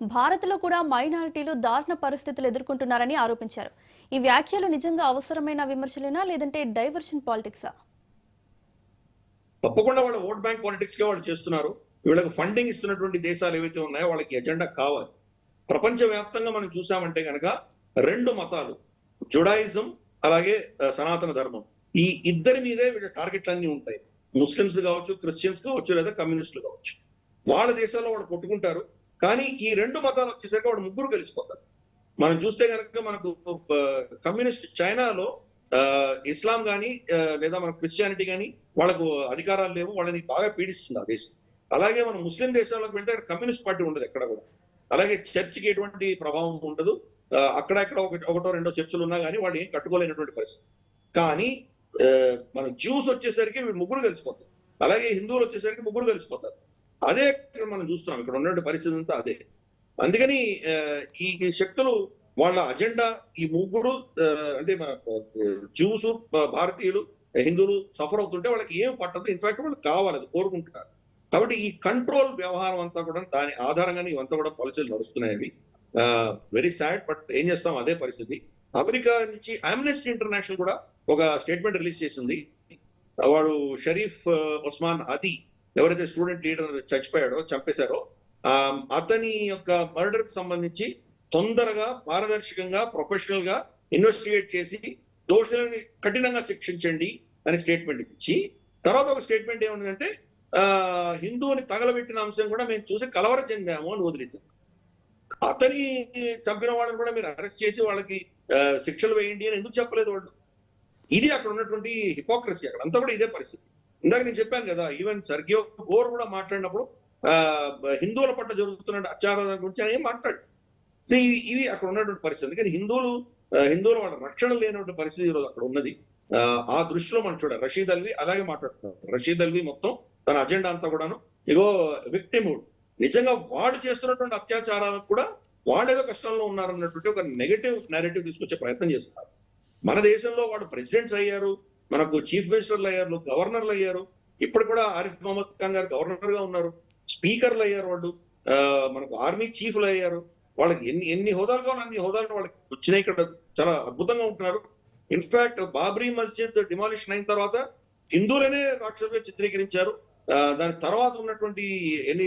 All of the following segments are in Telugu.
భారత్లో కూడా మైనారిటీలు దారుణ పరిస్థితులు ఎదుర్కొంటున్నారని ఆరోపించారు. ఈ వ్యాఖ్యలు నిజంగా అవసరమైన విమర్శలేనా లేదంటే డైవర్షన్ పాలిటిక్సా? తప్పకుండా వాళ్ళ ఓట్ బ్యాంక్ పాలిటిక్స్ వాళ్ళు చేస్తున్నారు. వీళ్ళకి ఫండింగ్ ఇస్తున్నటువంటి దేశాలు ఏవైతే ఉన్నాయో వాళ్ళకి ఎజెండా కావాలి. ప్రపంచ వ్యాప్తంగా మనం చూసామంటే కనుక రెండు మతాలు జుడాయిజం అలాగే సనాతన ధర్మం. ఈ ఇద్దరి మీదే వీళ్ళ టార్గెట్లు అన్ని ఉంటాయి. ముస్లిమ్స్ కావచ్చు క్రిస్టియన్స్ కావచ్చు లేదా కమ్యూనిస్టులు కావచ్చు. వాళ్ళ దేశాల్లో వాళ్ళు కొట్టుకుంటారు. కానీ ఈ రెండు మతాలు వచ్చేసరికి వాడు ముగ్గురు కలిసిపోతారు. మనం చూస్తే కనుక మనకు కమ్యూనిస్ట్ చైనాలో ఆ, ఇస్లాం కానీ లేదా మన క్రిస్టియానిటీ కానీ వాళ్ళకు అధికారాలు లేవు వాళ్ళని బాగా పీడిస్తుంది ఆ దేశం. అలాగే మనం ముస్లిం దేశాలకు వెళ్తే అక్కడ కమ్యూనిస్ట్ పార్టీ ఉండదు ఎక్కడ కూడా. అలాగే చర్చికి ఎటువంటి ప్రభావం ఉండదు. అక్కడ ఎక్కడ ఒకటో రెండో చర్చలు ఉన్నా కానీ వాళ్ళు ఏం కట్టుకోలేనటువంటి పరిస్థితి. కానీ మన జ్యూస్ వచ్చేసరికి వీళ్ళు ముగ్గురు కలిసిపోతారు. అలాగే హిందువులు వచ్చేసరికి ముగ్గురు కలిసిపోతారు. అదే ఇక్కడ మనం చూస్తున్నాం. ఇక్కడ ఉన్నటువంటి పరిస్థితి అంతా అదే. అందుకని ఈ శక్తులు వాళ్ళ అజెండా ఈ ముగ్గురు అంటే జ్యూస్ భారతీయులు హిందువులు సఫర్ అవుతుంటే వాళ్ళకి ఏం పట్టదు. ఇన్ఫాక్ట్ వాళ్ళు కావాలి అది కోరుకుంటున్నారు. కాబట్టి ఈ కంట్రోల్ వ్యవహారం అంతా కూడా దాని ఆధారంగానే ఇవంతా కూడా పాలసీలు నడుస్తున్నాయి వెరీ సాడ్ బట్ ఏం చేస్తాం? అదే పరిస్థితి. అమెరికా నుంచి అమ్నెస్టీ ఇంటర్నేషనల్ కూడా ఒక స్టేట్మెంట్ రిలీజ్ చేసింది. వాడు షరీఫ్ ఉస్మాన్ అదీ ఎవరైతే స్టూడెంట్ లీడర్ చచ్చిపోయాడో చంపేశారో ఆ, అతని యొక్క మర్డర్కి సంబంధించి తొందరగా పారదర్శకంగా ప్రొఫెషనల్గా ఇన్వెస్టిగేట్ చేసి దోషులని కఠినంగా శిక్షించండి అని స్టేట్మెంట్ ఇచ్చి తర్వాత ఒక స్టేట్మెంట్ ఏముందంటే ఆ హిందువుని తగలబెట్టిన అంశం కూడా మేము చూసి కలవర చెందాము అని వదిలేసాం అతని చంపిన వాళ్ళని కూడా మీరు అరెస్ట్ చేసి వాళ్ళకి శిక్షలు వేయండి అని ఎందుకు చెప్పలేదు వాళ్ళు? ఇది అక్కడ ఉన్నటువంటి హిపోక్రసీ అక్కడ. అంతా కూడా ఇదే పరిస్థితి. ఇందాక నేను చెప్పాను కదా ఈవెన్ సర్గియో గోర్ కూడా మాట్లాడినప్పుడు హిందువుల పట్ల జరుగుతున్న అత్యాచారాల గురించి ఆయన ఏం మాట్లాడు ఇవి అక్కడ ఉన్నటువంటి పరిస్థితి. కానీ హిందువులు హిందువులు హిందువుల వాళ్ళ రక్షణ లేనటువంటి పరిస్థితి ఈరోజు అక్కడ ఉన్నది. ఆ, ఆ దృష్టిలో మనం చూడాలి. రషీద్ అల్వి అలాగే మాట్లాడుతున్నారు. రషీద్ అల్వి మొత్తం తన అజెండా అంతా కూడాను ఇగో విక్టిముడ్ నిజంగా వాడు చేస్తున్నటువంటి అత్యాచారాలకు కూడా వాడేదో కష్టంలో ఉన్నారన్నటువంటి ఒక నెగటివ్ నేరేటివ్ తీసుకొచ్చే ప్రయత్నం చేస్తున్నారు. మన దేశంలో వాడు ప్రెసిడెంట్స్ అయ్యారు మనకు చీఫ్ మినిస్టర్లు అయ్యారు గవర్నర్లు అయ్యారు. ఇప్పుడు కూడా ఆరిఫ్ మహమ్మద్ ఖాన్ గారు గవర్నర్గా ఉన్నారు. స్పీకర్లు అయ్యారు వాళ్ళు. మనకు ఆర్మీ చీఫ్లు అయ్యారు. వాళ్ళకి ఎన్ని ఎన్ని హోదాలు ఉన్న అన్ని హోదాలు వాళ్ళకి వచ్చినాయి ఇక్కడ. చాలా అద్భుతంగా ఉంటున్నారు. ఇన్ఫాక్ట్ బాబ్రీ మస్జిద్ డిమాలిషన్ అయిన తర్వాత హిందువులనే రాక్షసులుగా చిత్రీకరించారు. దాని తర్వాత ఉన్నటువంటి ఎన్ని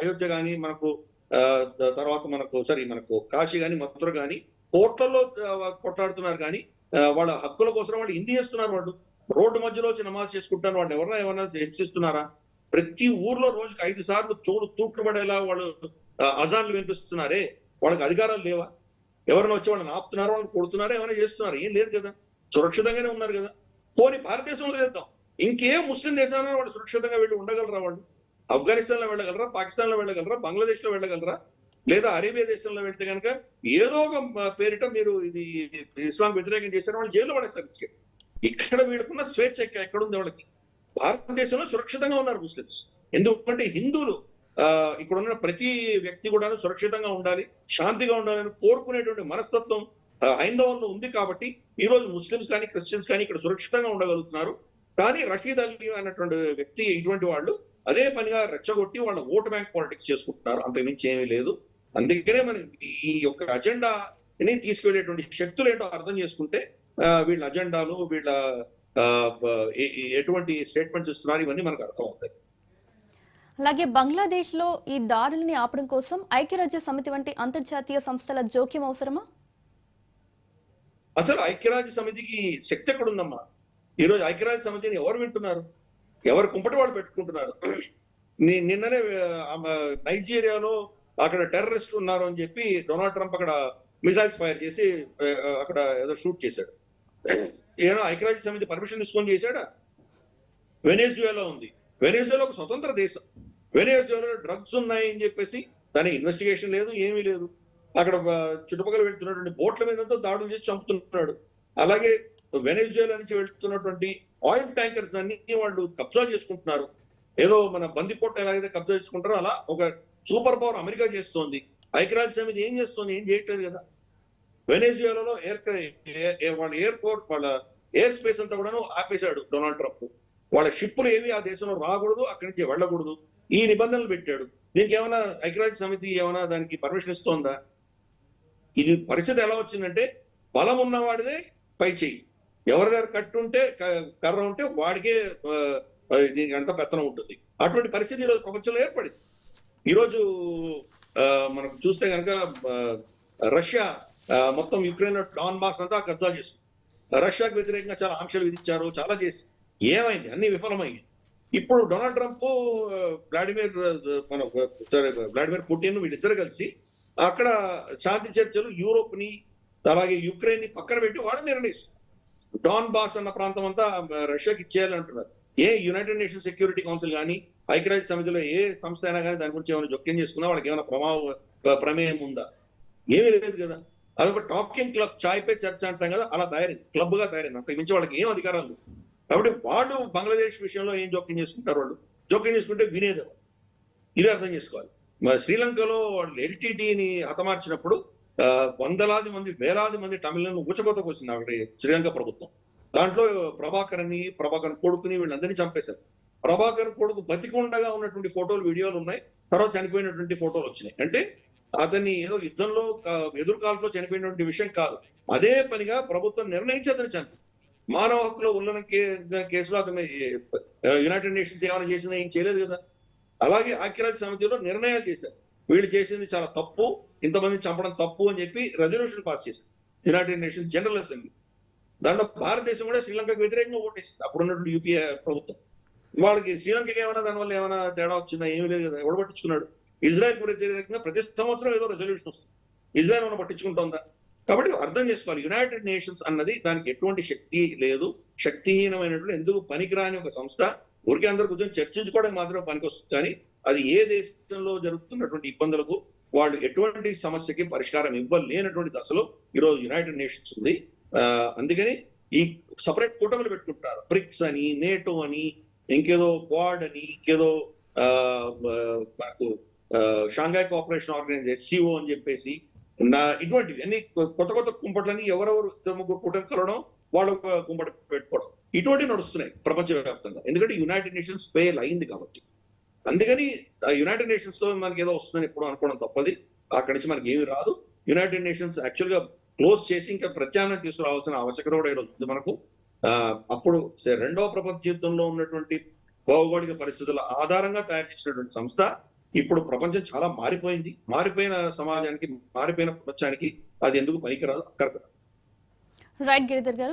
అయోధ్య కానీ మనకు తర్వాత మనకు సారీ మనకు కాశీ కానీ మథుర కానీ కోట్లలో కొట్లాడుతున్నారు కానీ వాళ్ళ హక్కుల కోసం వాళ్ళు హిందీ చేస్తున్నారు వాళ్ళు? రోడ్డు మధ్యలో వచ్చి నమాజ్ చేసుకుంటారు వాళ్ళు ఎవరైనా ఏమైనా హెచ్చిస్తున్నారా? ప్రతి ఊర్లో రోజుకి ఐదు సార్లు చోడు తూట్లు పడేలా వాళ్ళు అజాన్లు వినిపిస్తున్నారే? వాళ్ళకి అధికారాలు లేవా? ఎవరైనా వచ్చి వాళ్ళని ఆపుతున్నారా? వాళ్ళని కొడుతున్నారా? ఏమైనా చేస్తున్నారా? ఏం లేదు కదా. సురక్షితంగానే ఉన్నారు కదా. పోనీ భారతదేశంలో చేద్దాం. ఇంకే ముస్లిం దేశాల్లో వాళ్ళు సురక్షితంగా వెళ్ళి ఉండగలరా వాళ్ళు? ఆఫ్ఘనిస్తాన్లో వెళ్ళగలరా? పాకిస్తాన్లో వెళ్ళగలరా? బంగ్లాదేశ్లో వెళ్ళగలరా? లేదా అరేబియా దేశంలో వెళ్తే కనుక ఏదో ఒక పేరిట మీరు ఇది ఇస్లాం వ్యతిరేకం చేశారు వాళ్ళు జైల్లో పడేస్తారు తీసుకెళ్ళి. ఇక్కడ వీళ్ళకున్న స్వేచ్ఛ ఎక్కడ ఎక్కడుంది వాళ్ళకి? భారతదేశంలో సురక్షితంగా ఉన్నారు ముస్లిమ్స్. ఎందుకంటే హిందువులు ఇక్కడ ఉన్న ప్రతి వ్యక్తి కూడా సురక్షితంగా ఉండాలి శాంతిగా ఉండాలని కోరుకునేటువంటి మనస్తత్వం హైందవంలో ఉంది కాబట్టి ఈ రోజు ముస్లిమ్స్ కానీ క్రిస్టియన్స్ కానీ ఇక్కడ సురక్షితంగా ఉండగలుగుతున్నారు. కానీ రషీద్ అలీ అనేటువంటి వ్యక్తి ఇటువంటి వాళ్ళు అదే పనిగా రెచ్చగొట్టి వాళ్ళ ఓటు బ్యాంక్ పాలిటిక్స్ చేసుకుంటున్నారు. అంతకుమించి ఏమీ లేదు. అందుకనే మనం ఈ యొక్క అజెండాని తీసుకెళ్ళేటువంటి శక్తులు ఏంటో అర్థం చేసుకుంటే వీళ్ళ అజెండాలు వీళ్ళ ఎటువంటి స్టేట్మెంట్స్ ఇస్తున్నారు ఇవన్నీ మనకు అర్థం అవుతాయి అలాగే బంగ్లాదేశ్లో ఈ దాడుల్ని ఆపడం కోసం ఐక్యరాజ్య సమితి వంటి అంతర్జాతీయ సంస్థల జోక్యం అవసరమా? అసలు ఐక్యరాజ్య సమితికి శక్తి ఎక్కడుందమ్మా? ఈ రోజు ఐక్యరాజ్య సమితిని ఎవరు వింటున్నారు? ఎవరు కుంపటి వాళ్ళు పెట్టుకుంటున్నారు? నిన్ననే నైజీరియాలో అక్కడ టెర్రరిస్ట్ ఉన్నారు అని చెప్పి డొనాల్డ్ ట్రంప్ అక్కడ మిసైల్స్ ఫైర్ చేసి అక్కడ ఏదో షూట్ చేశాడు. ఏమో ఐక్యరాజ్య సమితి పర్మిషన్ తీసుకొని చేశాడా? వెనేజువేలా ఉంది. వెనేజువేలా ఒక స్వతంత్ర దేశం. వెనేజువేలా డ్రగ్స్ ఉన్నాయి అని చెప్పేసి దాని ఇన్వెస్టిగేషన్ లేదు ఏమీ లేదు. అక్కడ చుట్టుపక్కల వెళ్తున్నటువంటి బోట్ల మీద దాడులు చేసి చంపుతున్నాడు. అలాగే వెనేజువేలా నుంచి వెళ్తున్నటువంటి ఆయిల్ ట్యాంకర్స్ అన్ని వాళ్ళు కబ్జా చేసుకుంటున్నారు. ఏదో మన బందిపోట్ ఎలాగైతే కబ్జా చేసుకుంటారో అలా ఒక సూపర్ పవర్ అమెరికా చేస్తోంది. ఐక్యరాజ్య సమితి ఏం చేస్తుంది? ఏం చేయట్లేదు కదా. వెనేజువేలాలో ఎయిర్ వాళ్ళ ఎయిర్ ఫోర్స్ వాళ్ళ ఎయిర్ స్పేస్ అంతా కూడాను ఆపేశాడు డొనాల్డ్ ట్రంప్. వాళ్ళ షిప్పులు ఏవి ఆ దేశంలో రాకూడదు అక్కడి నుంచి వెళ్ళకూడదు. ఈ నిబంధనలు పెట్టాడు. దీనికి ఏమైనా ఐక్యరాజ్య సమితి ఏమైనా దానికి పర్మిషన్ ఇస్తోందా? ఇది పరిస్థితి ఎలా వచ్చిందంటే బలం ఉన్నవాడిదే పై చెయ్యి. ఎవరి దగ్గర కట్టు ఉంటే క- కర్ర ఉంటే వాడికే దీనికి అంత పెత్తనం ఉంటుంది. అటువంటి పరిస్థితి ఈరోజు ప్రపంచంలో ఏర్పడింది. ఈరోజు ఆ, మనకు చూస్తే కనుక రష్యా మొత్తం యుక్రెయిన్ డాన్ బాస్ అంతా కబ్జా చేసింది. రష్యాకు వ్యతిరేకంగా చాలా ఆంక్షలు విధించారు చాలా చేసి ఏమైంది? అన్ని విఫలమైంది ఇప్పుడు డొనాల్డ్ ట్రంప్ వ్లాడిమిర్ మన వ్లాడిమిర్ పుటిన్ వీళ్ళిద్దరు కలిసి అక్కడ శాంతి చర్చలు యూరోప్ని అలాగే యుక్రెయిన్ని పక్కన పెట్టి వాడు నిర్ణయిస్తారు డాన్ బాస్ అన్న ప్రాంతం అంతా రష్యాకి ఇచ్చేయాలంటున్నారు. ఏ యునైటెడ్ నేషన్ సెక్యూరిటీ కౌన్సిల్ కానీ ఐక్యరాజ్య సమితిలో ఏ సంస్థ అయినా కానీ దాని గురించి ఏమైనా జోక్యం చేసుకున్నా వాళ్ళకి ఏమైనా ప్రమావ ప్రమేయం ఉందా? ఏమీ లేదు కదా. అదొక టాకింగ్ క్లబ్ చాయ్ పే చర్చ అంటాం కదా అలా తయారైంది. క్లబ్గా తయారైంది. అంతకు మించి వాళ్ళకి ఏం అధికారాలు లేవు. కాబట్టి వాళ్ళు బంగ్లాదేశ్ విషయంలో ఏం జోక్యం చేసుకుంటారు వాళ్ళు? జోక్యం చేసుకుంటే వినేదే ఇది అర్థం చేసుకోవాలి. మరి శ్రీలంకలో వాళ్ళు ఎల్టీటీని హతమార్చినప్పుడు వందలాది మంది వేలాది మంది తమిళను ఊచకోతకు వచ్చింది అక్కడ శ్రీలంక ప్రభుత్వం. దాంట్లో ప్రభాకర్ అని ప్రభాకర్ కొడుకుని వీళ్ళందరినీ చంపేశారు. ప్రభాకర్ కొడుకు బతికి ఉండగా ఉన్నటువంటి ఫోటోలు వీడియోలు ఉన్నాయి. తర్వాత చనిపోయినటువంటి ఫోటోలు వచ్చినాయి. అంటే అతన్ని ఏదో యుద్ధంలో ఎదురుకాలంలో చనిపోయినటువంటి విషయం కాదు. అదే పనిగా ప్రభుత్వం నిర్ణయించి అతను చంపి మానవ హక్కుల ఉల్లంఘన కేసులో అతను యునైటెడ్ నేషన్స్ ఏమైనా చేసినా ఏం చేయలేదు కదా. అలాగే ఐక్యరాజ్య సమితిలో నిర్ణయాలు చేశారు. వీళ్ళు చేసింది చాలా తప్పు ఇంతమందిని చంపడం తప్పు అని చెప్పి రెజల్యూషన్ పాస్ చేశారు. United Nations General Assembly. దాంట్లో భారతదేశం కూడా శ్రీలంకకు వ్యతిరేకంగా ఓటేసింది. అప్పుడు ఉన్నటువంటి యూపీఏ ప్రభుత్వం. వాళ్ళకి శ్రీలంకకి ఏమైనా దానివల్ల ఏమైనా తేడా వచ్చిందా? ఏమీ లేదు కదా. ఎవడు పట్టించుకున్నాడు? ఇజ్రాయెల్ వ్యతిరేకంగా ప్రతి సంవత్సరం ఏదో రెజల్యూషన్ వస్తుంది. ఇజ్రాయెల్ మనం పట్టించుకుంటుందా? కాబట్టి అర్థం చేసుకోవాలి. యునైటెడ్ నేషన్స్ అన్నది దానికి ఎటువంటి శక్తి లేదు. శక్తిహీనమైనటువంటి ఎందుకు పనికిరాని ఒక సంస్థ. ఊరికే అందరు కూర్చొని చర్చించుకోవడానికి మాత్రం పనికొస్తుంది. కానీ అది ఏ దేశంలో జరుగుతున్నటువంటి ఇబ్బందులకు వాళ్ళు ఎటువంటి సమస్యకి పరిష్కారం ఇవ్వలేనటువంటి దశలో ఈరోజు యునైటెడ్ నేషన్స్ ఉంది. అందుకని ఈ సపరేట్ కూటమిలు పెట్టుకుంటారు. బ్రిక్స్ అని నేటో అని ఇంకేదో క్వాడ్ అని ఇంకేదో మనకు Shanghai Shanghai Cooperation Organisation SCO అని చెప్పేసి నా ఇటువంటివి అన్ని కొత్త కొత్త కుంపట్లని ఎవరెవరు ఇద్దరు ముగ్గురు కూటమి కలవడం వాళ్ళు ఒక కుంపట పెట్టుకోవడం. ఇటువంటివి నడుస్తున్నాయి ప్రపంచవ్యాప్తంగా. ఎందుకంటే యునైటెడ్ నేషన్స్ ఫెయిల్ అయింది కాబట్టి. అందుకని ఆ యునైటెడ్ నేషన్స్తో మనకి ఏదో వస్తుందని ఎప్పుడు అనుకోవడం తప్పది. అక్కడి నుంచి మనకి ఏమి రాదు. యునైటెడ్ నేషన్స్ యాక్చువల్గా క్లోజ్ చేసి ఇంకా ప్రత్యామ్నాయం తీసుకురావాల్సిన ఆవశ్యకత కూడా ఈరోజు ఉంది మనకు. అప్పుడు రెండవ ప్రపంచ యుద్ధంలో ఉన్నటువంటి భౌగోళిక పరిస్థితుల ఆధారంగా తయారు చేసినటువంటి సంస్థ ఇప్పుడు ప్రపంచం చాలా మారిపోయింది. మారిపోయిన సమాజానికి మారిపోయిన ప్రపంచానికి అది ఎందుకు పనికిరాదు? అక్కర్లేదు రైట్ గిరిధర్ గారు.